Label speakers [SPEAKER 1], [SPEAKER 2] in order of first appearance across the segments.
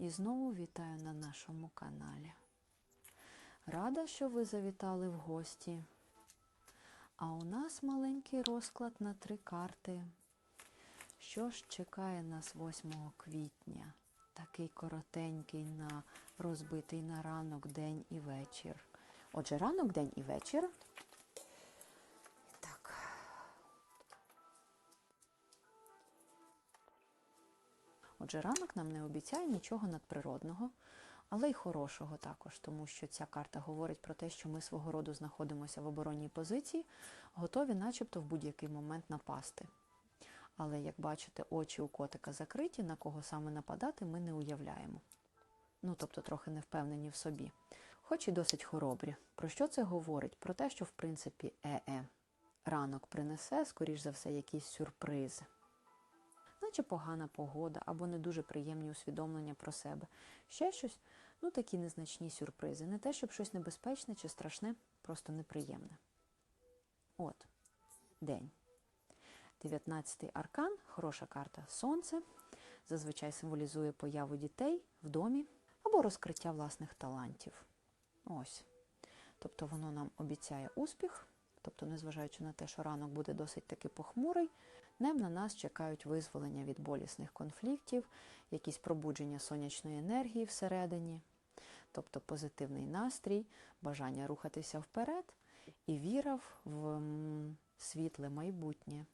[SPEAKER 1] І знову вітаю на нашому каналі. Рада, що ви завітали в гості. А у нас маленький розклад на три карти. Що ж чекає нас 8 квітня? Такий коротенький на розбитий на ранок, день і вечір. Отже, ранок, день і вечір. Отже, ранок нам не обіцяє нічого надприродного, але й хорошого також, тому що ця карта говорить про те, що ми свого роду знаходимося в оборонній позиції, готові, начебто, в будь-який момент напасти. Але, як бачите, очі у котика закриті, на кого саме нападати, ми не уявляємо. Ну, тобто, трохи не впевнені в собі, хоч і досить хоробрі. Про що це говорить? Про те, що, в принципі, е-е. Ранок принесе, скоріш за все, якісь сюрпризи наче погана погода або не дуже приємні усвідомлення про себе. Ще щось, ну такі незначні сюрпризи. Не те, щоб щось небезпечне чи страшне, просто неприємне. От, день. 19-й аркан, хороша карта Сонце, зазвичай символізує появу дітей в домі або розкриття власних талантів. Ось. Тобто воно нам обіцяє успіх, тобто, незважаючи на те, що ранок буде досить таки похмурий, Днем на нас чекають визволення від болісних конфліктів, якісь пробудження сонячної енергії всередині, тобто позитивний настрій, бажання рухатися вперед і віра в світле майбутнє.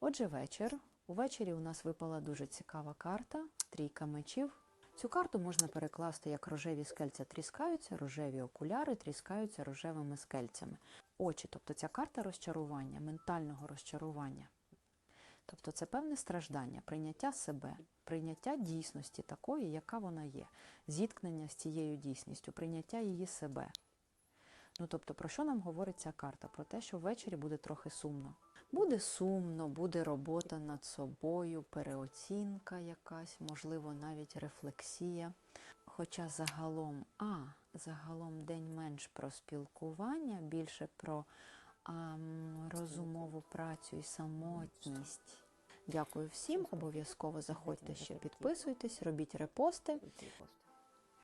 [SPEAKER 1] Отже, вечір. Увечері у нас випала дуже цікава карта трійка мечів. Цю карту можна перекласти як рожеві скельця тріскаються, рожеві окуляри тріскаються рожевими скельцями. Очі, тобто ця карта розчарування, ментального розчарування. Тобто це певне страждання, прийняття себе, прийняття дійсності такої, яка вона є, зіткнення з цією дійсністю, прийняття її себе. Ну тобто, про що нам говорить ця карта? Про те, що ввечері буде трохи сумно. Буде сумно, буде робота над собою, переоцінка якась, можливо, навіть рефлексія. Хоча загалом, а, загалом день менш про спілкування, більше про а, розумову працю і самотність. Дякую всім. Обов'язково заходьте ще підписуйтесь, робіть репости.